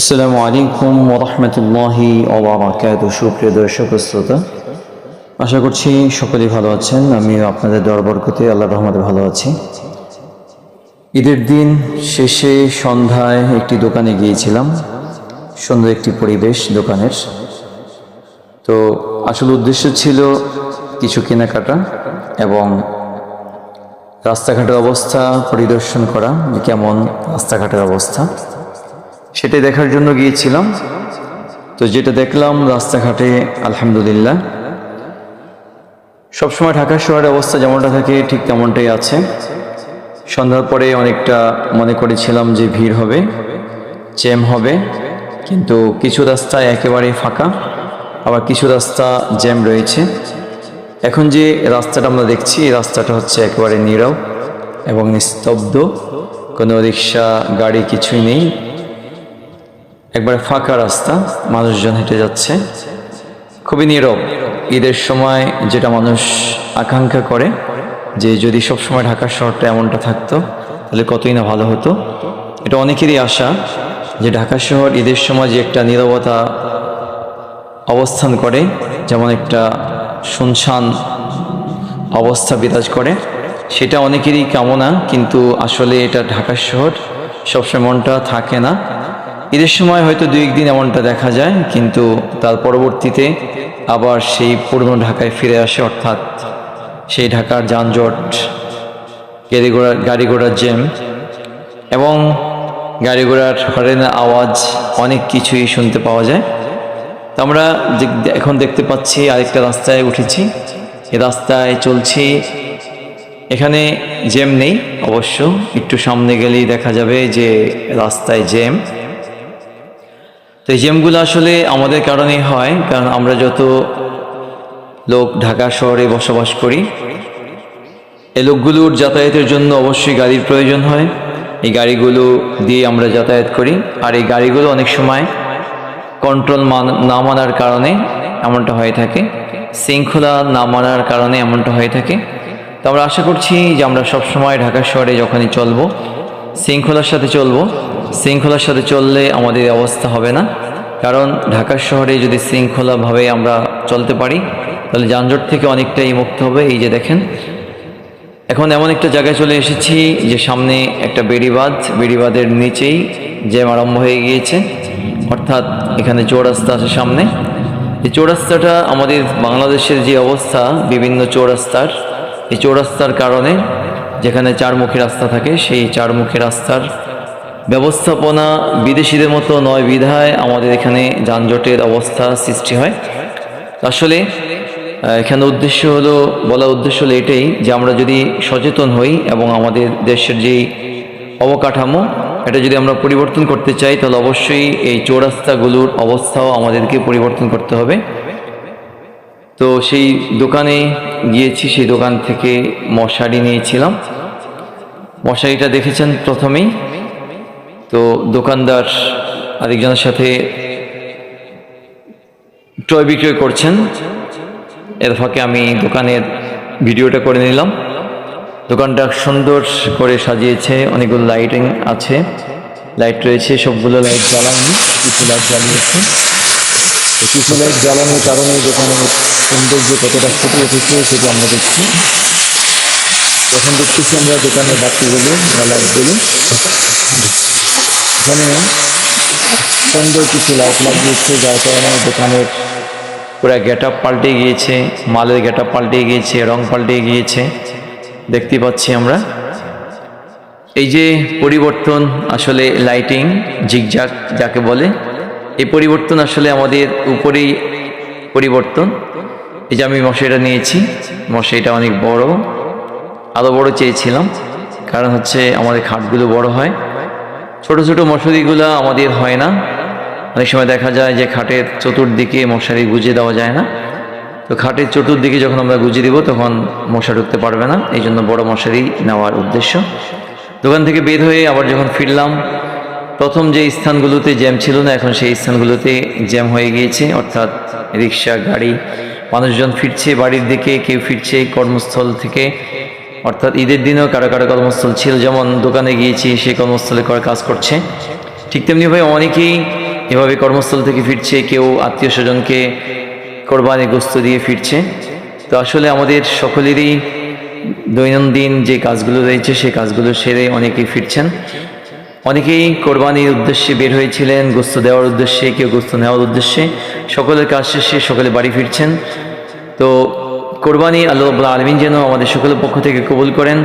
আসসালামু আলাইকুম ওরহমতুল্লাহি ওবরাকাত সুপ্রিয় দর্শক শ্রোতা, আশা করছি সকলেই ভালো আছেন। আমিও আপনাদের দরবরকতে আল্লাহ রহমতে ভালো আছি। ঈদের দিন শেষে সন্ধ্যায় একটি দোকানে গিয়েছিলাম। সুন্দর একটি পরিবেশ দোকানের। তো আসল উদ্দেশ্য ছিল কিছু কেনাকাটা এবং রাস্তাঘাটের অবস্থা পরিদর্শন করা, কেমন রাস্তাঘাটের অবস্থা। সেটাই দেখার জন্য গিয়েছিলাম। তো যেটা দেখলাম রাস্তাঘাটে, আলহামদুলিল্লাহ। সবসময় ঢাকা শহরের অবস্থা যেমনটা থাকে, ঠিক তেমনটাই আছে। সন্ধ্যার পরে অনেকটা মনে করেছিলাম যে ভিড় হবে, জ্যাম হবে, কিন্তু কিছু রাস্তায় একেবারেই ফাঁকা, আবার কিছু রাস্তা জ্যাম রয়েছে। এখন যে রাস্তাটা আমরা দেখছি, এই রাস্তাটা হচ্ছে একেবারে নীরব এবং নিস্তব্ধ। কোনো রিক্সা গাড়ি কিছুই নেই। একবারে ফাঁকা রাস্তা, মানুষজন হেঁটে যাচ্ছে। খুবই নীরব। ঈদের সময় যেটা মানুষ আকাঙ্ক্ষা করে, যে যদি সব সময় ঢাকা শহরটা এমনটা থাকতো, তাহলে কতই না ভালো হতো। এটা অনেকেরই আশা যে ঢাকা শহর ঈদের সময় যে একটা নীরবতা অবস্থান করে, যেমন একটা শুনশান অবস্থা বিরাজ করে, সেটা অনেকেরই কামনা, কিন্তু আসলে এটা ঢাকা শহর সবসময় মনটা থাকে না। ঈদের সময় হয়তো দুই একদিন এমনটা দেখা যায়, কিন্তু তার পরবর্তীতে আবার সেই পুরনো ঢাকায় ফিরে আসে, অর্থাৎ সেই ঢাকার যানজট গাড়ি ঘোড়া গাড়ি ঘোড়ার জ্যাম এবং গাড়ি ঘোড়ার হরেনের আওয়াজ অনেক কিছুই শুনতে পাওয়া যায়। তো আমরা এখন দেখতে পাচ্ছি আরেকটা রাস্তায় উঠেছি। এই রাস্তায় চলছি। এখানে জ্যাম নেই অবশ্য, একটু সামনে গেলেই দেখা যাবে যে রাস্তায় জ্যাম। তো এই জ্যামগুলো আসলে আমাদের কারণেই হয়, কারণ আমরা যত লোক ঢাকা শহরে বসবাস করি, এই লোকগুলোর যাতায়াতের জন্য অবশ্যই গাড়ির প্রয়োজন হয়। এই গাড়িগুলো দিয়ে আমরা যাতায়াত করি, আর এই গাড়িগুলো অনেক সময় কন্ট্রোল মান, না মানার কারণে এমনটা হয়ে থাকে, শৃঙ্খলা না মানার কারণে এমনটা হয়ে থাকে। তো আমরা আশা করছি যে আমরা সবসময় ঢাকা শহরে যখনই চলবো শৃঙ্খলার সাথে চলবো। শৃঙ্খলার সাথে চললে আমাদের অবস্থা হবে না। কারণ ঢাকা শহরে যদি শৃঙ্খলাভাবে আমরা চলতে পারি, তাহলে যানজট থেকে অনেকটাই মুক্ত হবে, এই যে দেখেন। এখন এমন একটা জায়গায় চলে এসেছি যে সামনে একটা বেড়িবাঁধ বেড়িবাঁধের নিচেই জ্যাম আরম্ভ হয়ে গিয়েছে। অর্থাৎ এখানে চৌরাস্তা আছে সামনে। এই চৌরাস্তাটা আমাদের বাংলাদেশের যে অবস্থা, বিভিন্ন চৌরাস্তার, এই চৌরাস্তার কারণে যেখানে চারমুখী রাস্তা থাকে, সেই চারমুখী রাস্তার ব্যবস্থাপনা বিদেশিদের মতো নয় বিধায় আমাদের এখানে যানজটের অবস্থা সৃষ্টি হয়। আসলে এখানে উদ্দেশ্য হলো বলার উদ্দেশ্য হলো এটাই যে আমরা যদি সচেতন হই এবং আমাদের দেশের যেই অবকাঠামো, এটা যদি আমরা পরিবর্তন করতে চাই, তাহলে অবশ্যই এই চৌরাস্তাগুলোর অবস্থাও আমাদেরকে পরিবর্তন করতে হবে। তো সেই দোকানে গিয়েছি, সেই দোকান থেকে মশারি নিয়েছিলাম। মশারিটা দেখেছেন প্রথমেই? তো দোকানদার আরেকজনের সাথে ক্রয় বিক্রয় করছেন। এর ফাঁকে আমি দোকানের ভিডিওটা করে নিলাম। দোকানটা সুন্দর করে সাজিয়েছে, অনেকগুলো লাইটিং আছে। লাইট রয়েছে, সবগুলো লাইট জ্বালানি কিছু লাইট জ্বালিয়েছে। কিছু লাইট জ্বালানোর কারণে দোকানের সৌন্দর্য কতটা ফুটে উঠেছে সেটা আমরা দেখছি। তখন দেখতেছি আমরা দোকানের বাতিগুলো বা লাইটগুলো এখানে সুন্দর কিছু লাইট লাগিয়েছে, যার কারণে দোকানের পুরো গেট আপ পাল্টে গিয়েছে, মালের গেট আপ পাল্টে গিয়েছে, রং পাল্টে গিয়েছে। দেখতে পাচ্ছি আমরা। এই যে পরিবর্তন, আসলে লাইটিং জিগজাক যাকে বলে এই পরিবর্তন আসলে আমাদের উপরেই পরিবর্তন। এই যে আমি মশাইটা নিয়েছি, মশাইটা অনেক বড় আরও বড় চেয়েছিলাম। কারণ হচ্ছে আমাদের খাটগুলো বড় হয়। ছোট ছোট মশারিগুলো আমাদের হয় না। অনেক সময় দেখা যায় যে খাটের চতুর্দিকে মশারি গুজে দেওয়া যায় না। তো খাটের চতুর্দিকে যখন আমরা গুজে দিব, তখন মশা ঢুকতে পারবে না। এই জন্য বড় মশারি নেওয়ার উদ্দেশ্য। দোকান থেকে বের হয়ে আবার যখন ফিরলাম প্রথম যে স্থানগুলোতে জ্যাম ছিল না, এখন সেই স্থানগুলোতে জ্যাম হয়ে গিয়েছে। অর্থাৎ রিক্সা গাড়ি, মানুষজন ফিরছে, বাড়ির দিকে কেউ ফিরছে কর্মস্থল থেকে। অর্থাৎ ঈদের দিনেও কারও কারও কর্মস্থল ছিল, যেমন দোকানে গিয়েছি সেই কর্মস্থলে করে কাজ করছে। ঠিক তেমনিভাবে অনেকেই এভাবে কর্মস্থল থেকে ফিরছে, কেউ আত্মীয় স্বজনকে কোরবানি গোস্ত দিয়ে ফিরছে। তো আসলে আমাদের সকলেরই দৈনন্দিন যে কাজগুলো রয়েছে সেই কাজগুলো সেরে অনেকেই ফিরছেন। অনেকেই কোরবানির উদ্দেশ্যে বের হয়েছিলেন, গোস্ত দেওয়ার উদ্দেশ্যে, কেউ গোস্ত নেওয়ার উদ্দেশ্যে। সকলের কাজ শেষে সকলে বাড়ি ফিরছেন। তো কোরবানি আল্লাহ আলমিন যেন আমাদের সকলের পক্ষ থেকে কবুল করেন।